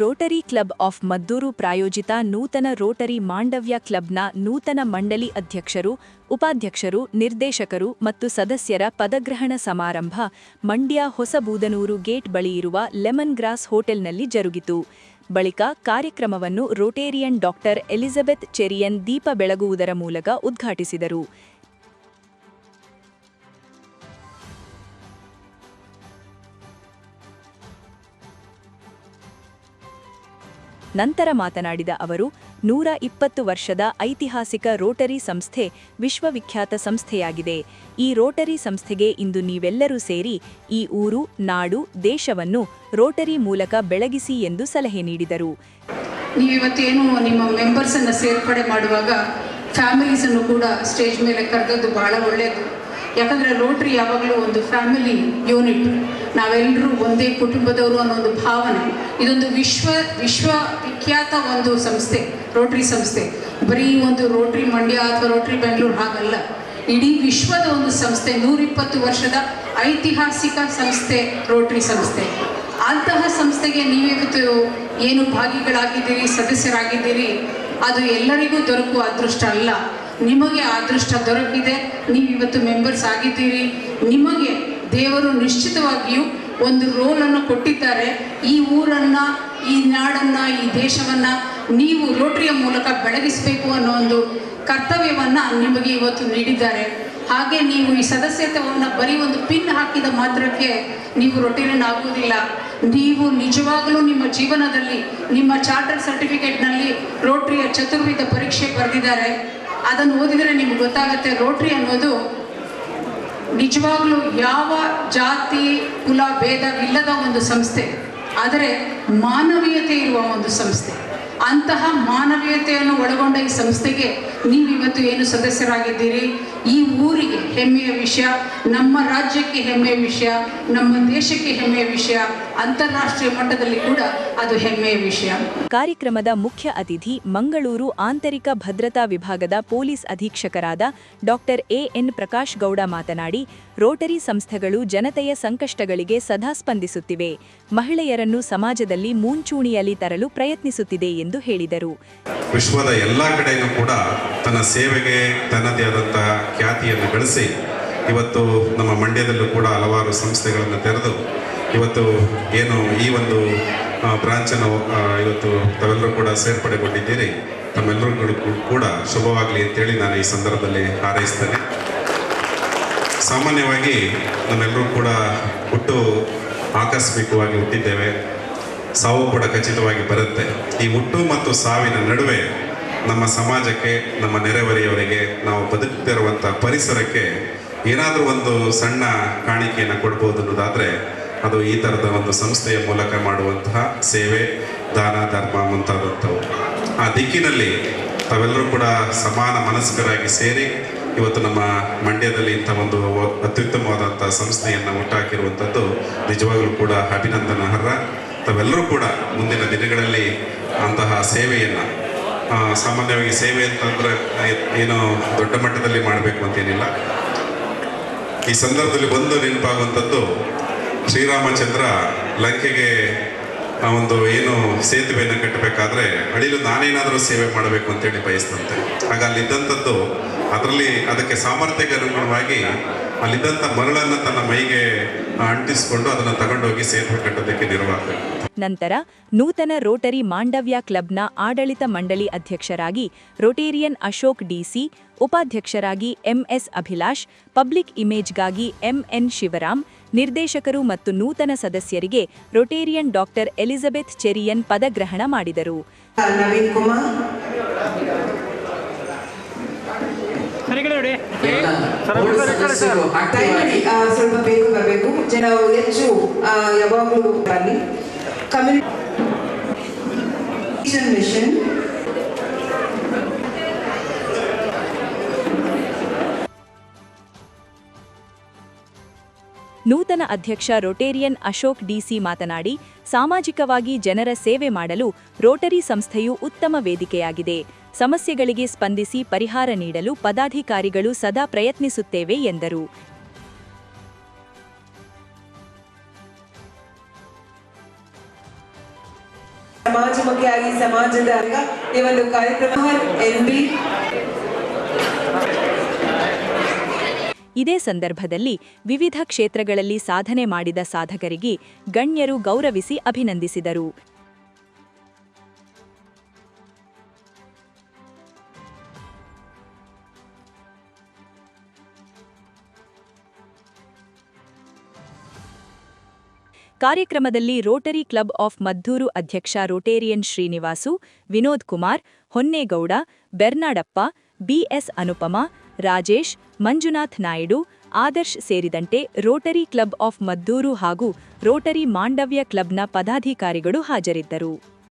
Rotary club of Maddur ಪ್ರಾಯೋಜಿತ ನೂತನ Rotary Mandavya ಕ್ಲಬ್ನ ನೂತನ ಮಂಡಳಿ ಅಧ್ಯಕ್ಷರು, ಉಪಾಧ್ಯಕ್ಷರು, ನಿರ್ದೇಶಕರು ಮತ್ತು ಸದಸ್ಯರ ಪದಗ್ರಹಣ ಸಮಾರಂಭ ಮಂಡ್ಯ ಹೊಸಬೂದನೂರು ಗೇಟ್ ಬಳಿ ಇರುವ ಲೆಮನ್ ಗ್ರಾಸ್ ಹೋಟೆಲ್ನಲ್ಲಿ ಜರುಗಿತು. ಬಳಿಕ ಕಾರ್ಯಕ್ರಮವನ್ನು ರೋಟೇರಿಯನ್ ಡಾಕ್ಟರ್ ಎಲಿಜಬೆತ್ ಚೆರಿಯನ್ ದೀಪ ಬೆಳಗುವುದರ ಮೂಲಕ ಉದ್ಘಾಟಿಸಿದರು. ನಂತರ ಮಾತನಾಡಿದ ಅವರು, ನೂರ ಇಪ್ಪತ್ತು ವರ್ಷದ ಐತಿಹಾಸಿಕ ರೋಟರಿ ಸಂಸ್ಥೆ ವಿಶ್ವವಿಖ್ಯಾತ ಸಂಸ್ಥೆಯಾಗಿದೆ. ಈ ರೋಟರಿ ಸಂಸ್ಥೆಗೆ ಇಂದು ನೀವೆಲ್ಲರೂ ಸೇರಿ ಈ ಊರು, ನಾಡು, ದೇಶವನ್ನು ರೋಟರಿ ಮೂಲಕ ಬೆಳಗಿಸಿ ಎಂದು ಸಲಹೆ ನೀಡಿದರು. ನೀವು ಇವತ್ತೇನು ನಿಮ್ಮ ಮೆಂಬರ್ಸನ್ನು ಸೇರ್ಪಡೆ ಮಾಡುವಾಗ ಫ್ಯಾಮಿಲೀಸನ್ನು ಕೂಡ ಸ್ಟೇಜ್ ಮೇಲೆ ಕರೆದದ್ದು ಬಹಳ ಒಳ್ಳೆಯದು ಯಾಕಂದರೆ ರೋಟ್ರಿ ಯಾವಾಗಲೂ ಒಂದು ಫ್ಯಾಮಿಲಿ ಯೂನಿಟ್ ನಾವೆಲ್ಲರೂ ಒಂದೇ ಕುಟುಂಬದವರು ಅನ್ನೋ ಒಂದು ಭಾವನೆ. ಇದೊಂದು ವಿಶ್ವ ವಿಶ್ವವಿಖ್ಯಾತ ಒಂದು ಸಂಸ್ಥೆ ರೋಟ್ರಿ ಸಂಸ್ಥೆ. ಬರೀ ಒಂದು ರೋಟ್ರಿ ಮಂಡ್ಯ ಅಥವಾ ರೋಟ್ರಿ ಬೆಂಗಳೂರು ಹಾಗಲ್ಲ. ಇಡೀ ವಿಶ್ವದ ಒಂದು ಸಂಸ್ಥೆ, ನೂರಿಪ್ಪತ್ತು ವರ್ಷದ ಐತಿಹಾಸಿಕ ಸಂಸ್ಥೆ ರೋಟ್ರಿ ಸಂಸ್ಥೆ. ಅಂತಹ ಸಂಸ್ಥೆಗೆ ನೀವೇ ಏನು ಭಾಗಿಗಳಾಗಿದ್ದೀರಿ, ಸದಸ್ಯರಾಗಿದ್ದೀರಿ, ಅದು ಎಲ್ಲರಿಗೂ ದೊರಕುವ ಅದೃಷ್ಟ ಅಲ್ಲ. ನಿಮಗೆ ಅದೃಷ್ಟ ದೊರಕಿದೆ, ನೀವು ಇವತ್ತು ಮೆಂಬರ್ಸ್ ಆಗಿದ್ದೀರಿ. ನಿಮಗೆ ದೇವರು ನಿಶ್ಚಿತವಾಗಿಯೂ ಒಂದು ರೋಲನ್ನು ಕೊಟ್ಟಿದ್ದಾರೆ. ಈ ಊರನ್ನು, ಈ ನಾಡನ್ನು, ಈ ದೇಶವನ್ನು ನೀವು ರೋಟರಿಯ ಮೂಲಕ ಬೆಳಗಿಸಬೇಕು ಅನ್ನೋ ಒಂದು ಕರ್ತವ್ಯವನ್ನು ನಿಮಗೆ ಇವತ್ತು ನೀಡಿದ್ದಾರೆ. ಹಾಗೆ ನೀವು ಈ ಸದಸ್ಯತ್ವವನ್ನು ಬರೀ ಒಂದು ಪಿನ್ ಹಾಕಿದ ಮಾತ್ರಕ್ಕೆ ನೀವು ರೊಟೀನ್ ಆಗುವುದಿಲ್ಲ. ನೀವು ನಿಜವಾಗಲೂ ನಿಮ್ಮ ಜೀವನದಲ್ಲಿ, ನಿಮ್ಮ ಚಾರ್ಟರ್ ಸರ್ಟಿಫಿಕೇಟ್ನಲ್ಲಿ ರೋಟರಿಯ ಚತುರ್ವಿಧ ಪರೀಕ್ಷೆ ಬರೆದಿದ್ದಾರೆ. ಅದನ್ನು ಓದಿದರೆ ನಿಮ್ಗೆ ಗೊತ್ತಾಗುತ್ತೆ. ರೋಟ್ರಿ ಅನ್ನೋದು ನಿಜವಾಗ್ಲೂ ಯಾವ ಜಾತಿ, ಕುಲ ಭೇದವಿಲ್ಲದ ಒಂದು ಸಂಸ್ಥೆ. ಆದರೆ ಮಾನವೀಯತೆ ಇರುವ ಒಂದು ಸಂಸ್ಥೆ. ಅಂತಹ ಮಾನವೀಯತೆಯನ್ನು ಒಳಗೊಂಡ ಈ ಸಂಸ್ಥೆಗೆ ನೀವಿವತ್ತು ಏನು ಸದಸ್ಯರಾಗಿದ್ದೀರಿ? ಈ ಊರಿಗೆ ಹೆಮ್ಮೆಯ ವಿಷಯ ನಮ್ಮ ರಾಜ್ಯಕ್ಕೆ ಹೆಮ್ಮೆಯ ವಿಷಯ ನಮ್ಮ ದೇಶಕ್ಕೆ ಹೆಮ್ಮೆಯ ವಿಷಯ ಅಂತಾರಾಷ್ಟ್ರೀಯ ಮಟ್ಟದಲ್ಲಿ ಕೂಡ ಅದು ಹೆಮ್ಮೆಯ ವಿಷಯ. ಕಾರ್ಯಕ್ರಮದ ಮುಖ್ಯ ಅತಿಥಿ ಮಂಗಳೂರು ಆಂತರಿಕ ಭದ್ರತಾ ವಿಭಾಗದ police ಅಧೀಕ್ಷಕರಾದ doctor A N Prakash Gowda ಮಾತನಾಡಿ ರೋಟರಿ ಸಂಸ್ಥೆಗಳು ಜನತೆಯ ಸಂಕಷ್ಟಗಳಿಗೆ ಸದಾ ಸ್ಪಂದಿಸುತ್ತಿವೆ. ಮಹಿಳೆಯರನ್ನು ಸಮಾಜದಲ್ಲಿ ಮುಂಚೂಣಿಯಲ್ಲಿ ತರಲು ಪ್ರಯತ್ನಿಸುತ್ತಿದೆ ಎಂದು ಹೇಳಿದರು. ವಿಶ್ವದ ಎಲ್ಲ ಕಡೆಯೂ ಕೂಡ ತನ್ನ ಸೇವೆಗೆ ತನ್ನದೇ ಆದಂತಹ ಖ್ಯಾತಿಯನ್ನು ಗಳಿಸಿ ಇವತ್ತು ನಮ್ಮ ಮಂಡ್ಯದಲ್ಲೂ ಕೂಡ ಹಲವಾರು ಸಂಸ್ಥೆಗಳನ್ನು ತೆರೆದು ಇವತ್ತು ಏನು ಈ ಒಂದು ಬ್ರಾಂಚನ್ನು ಇವತ್ತು ತಾವೆಲ್ಲರೂ ಕೂಡ ಸೇರ್ಪಡೆಗೊಂಡಿದ್ದೀರಿ. ತಮ್ಮೆಲ್ಲರಿಗೂ ಕೂಡ ಶುಭವಾಗಲಿ ಅಂತೇಳಿ ನಾನು ಈ ಸಂದರ್ಭದಲ್ಲಿ ಹಾರೈಸ್ತೇನೆ. ಸಾಮಾನ್ಯವಾಗಿ ನಮ್ಮೆಲ್ಲರೂ ಕೂಡ ಹುಟ್ಟು ಆಕಸ್ಮಿಕವಾಗಿ ಹುಟ್ಟಿದ್ದೇವೆ. ಸಾವು ಕೂಡ ಖಚಿತವಾಗಿ ಬರುತ್ತೆ. ಈ ಹುಟ್ಟು ಮತ್ತು ಸಾವಿನ ನಡುವೆ ನಮ್ಮ ಸಮಾಜಕ್ಕೆ, ನಮ್ಮ ನೆರೆಹೊರೆಯವರಿಗೆ, ನಾವು ಬದುಕ್ತಿರುವಂಥ ಪರಿಸರಕ್ಕೆ ಏನಾದರೂ ಒಂದು ಸಣ್ಣ ಕಾಣಿಕೆಯನ್ನು ಕೊಡ್ಬೋದು ಅನ್ನೋದಾದರೆ, ಅದು ಈ ಥರದ ಒಂದು ಸಂಸ್ಥೆಯ ಮೂಲಕ ಮಾಡುವಂತಹ ಸೇವೆ, ದಾನ, ಧರ್ಮ ಮುಂತಾದಂಥವು ಆ ದಿಕ್ಕಿನಲ್ಲಿ ತಾವೆಲ್ಲರೂ ಕೂಡ ಸಮಾನ ಮನಸ್ಕರಾಗಿ ಸೇರಿ ಇವತ್ತು ನಮ್ಮ ಮಂಡ್ಯದಲ್ಲಿ ಇಂಥ ಒಂದು ಅತ್ಯುತ್ತಮವಾದಂಥ ಸಂಸ್ಥೆಯನ್ನು ಉಂಟಾಕಿರುವಂಥದ್ದು ನಿಜವಾಗಲೂ ಕೂಡ ಅಭಿನಂದನಾರ್ಹ. ತಾವೆಲ್ಲರೂ ಕೂಡ ಮುಂದಿನ ದಿನಗಳಲ್ಲಿ ಅಂತಹ ಸೇವೆಯನ್ನು ಸಾಮಾನ್ಯವಾಗಿ ಸೇವೆ ಅಂತಂದರೆ ಏನು ದೊಡ್ಡ ಮಟ್ಟದಲ್ಲಿ ಮಾಡಬೇಕು ಅಂತೇನಿಲ್ಲ. ಈ ಸಂದರ್ಭದಲ್ಲಿ ಬಂದು ನೆನಪಾಗುವಂಥದ್ದು, ಶ್ರೀರಾಮಚಂದ್ರ ಲಂಕೆಗೆ ಒಂದು ಏನು ಸೇತುವೆಯನ್ನು ಕಟ್ಟಬೇಕಾದ್ರೆ ಅಡಿಲು ನಾನೇನಾದರೂ ಸೇವೆ ಮಾಡಬೇಕು ಅಂತೇಳಿ ಬಯಸ್ತಂತೆ ಆಗ ಅಲ್ಲಿದ್ದಂಥದ್ದು, ಅದರಲ್ಲಿ ಅದಕ್ಕೆ ಸಾಮರ್ಥ್ಯಕ್ಕೆ ಅನುಗುಣವಾಗಿ ಅಲ್ಲಿದ್ದಂಥ ಮರಳನ್ನು ತನ್ನ ಮೈಗೆ ಅಂಟಿಸಿಕೊಂಡು ಅದನ್ನು ತಗೊಂಡೋಗಿ ಸೇತುವೆ ಕಟ್ಟೋದಕ್ಕೆ ನೆರವಾಗಬೇಕು. ನಂತರ ನೂತನ ರೋಟರಿ ಮಾಂಡವ್ಯ ಕ್ಲಬ್ನ ಆಡಳಿತ ಮಂಡಳಿ ಅಧ್ಯಕ್ಷರಾಗಿ ರೋಟೇರಿಯನ್ ಅಶೋಕ್ ಡಿಸಿ ಉಪಾಧ್ಯಕ್ಷರಾಗಿ ಎಂಎಸ್ ಅಭಿಲಾಷ್ ಪಬ್ಲಿಕ್ ಇಮೇಜ್ಗಾಗಿ ಎಂಎನ್ ಶಿವರಾಮ್ ನಿರ್ದೇಶಕರು ಮತ್ತು ನೂತನ ಸದಸ್ಯರಿಗೆ ರೋಟೇರಿಯನ್ ಡಾಕ್ಟರ್ ಎಲಿಜಬೆತ್ ಚೆರಿಯನ್ ಪದಗ್ರಹಣ ಮಾಡಿದರು. ಸ್ವಲ್ಪ ಬೇಗ ಬರಬೇಕು. ಜನ ಹೆಚ್ಚು ಯಾವಾಗಲೂ ಬನ್ನಿ ನೂತನ ಅಧ್ಯಕ್ಷ ರೋಟೇರಿಯನ್ ಅಶೋಕ್ ಡಿಸಿ ಮಾತನಾಡಿ, ಸಾಮಾಜಿಕವಾಗಿ ಜನರ ಸೇವೆ ಮಾಡಲು ರೋಟರಿ ಸಂಸ್ಥೆಯು ಉತ್ತಮ ವೇದಿಕೆಯಾಗಿದೆ. ಸಮಸ್ಯೆಗಳಿಗೆ ಸ್ಪಂದಿಸಿ ಪರಿಹಾರ ನೀಡಲು ಪದಾಧಿಕಾರಿಗಳು ಸದಾ ಪ್ರಯತ್ನಿಸುತ್ತೇವೆ ಎಂದರು. ಸಮಾಜಮುಖಿಯಾಗಿ ಸಮಾಜದ ಈ ಒಂದು ಕಾರ್ಯಕ್ರಮ ಎನ್ ಬಿ. ಇದೇ ಸಂದರ್ಭದಲ್ಲಿ ವಿವಿಧ ಕ್ಷೇತ್ರಗಳಲ್ಲಿ ಸಾಧನೆ ಮಾಡಿದ ಸಾಧಕರಿಗೆ ಗಣ್ಯರು ಗೌರವಿಸಿ ಅಭಿನಂದಿಸಿದರು. ಕಾರ್ಯಕ್ರಮದಲ್ಲಿ ರೋಟರಿ ಕ್ಲಬ್ ಆಫ್ ಮದ್ದೂರು ಅಧ್ಯಕ್ಷ ರೋಟೇರಿಯನ್ ಶ್ರೀನಿವಾಸು, ವಿನೋದ್ ಕುಮಾರ್, ಹೊನ್ನೇಗೌಡ, ಬೆರ್ನಾಡಪ್ಪ, ಬಿಎಸ್ ಅನುಪಮ, ರಾಜೇಶ್, ಮಂಜುನಾಥ್ ನಾಯ್ಡು, ಆದರ್ಶ್ ಸೇರಿದಂತೆ ರೋಟರಿ ಕ್ಲಬ್ ಆಫ್ ಮದ್ದೂರು ಹಾಗೂ ರೋಟರಿ ಮಾಂಡವ್ಯ ಕ್ಲಬ್ನ ಪದಾಧಿಕಾರಿಗಳು ಹಾಜರಿದ್ದರು.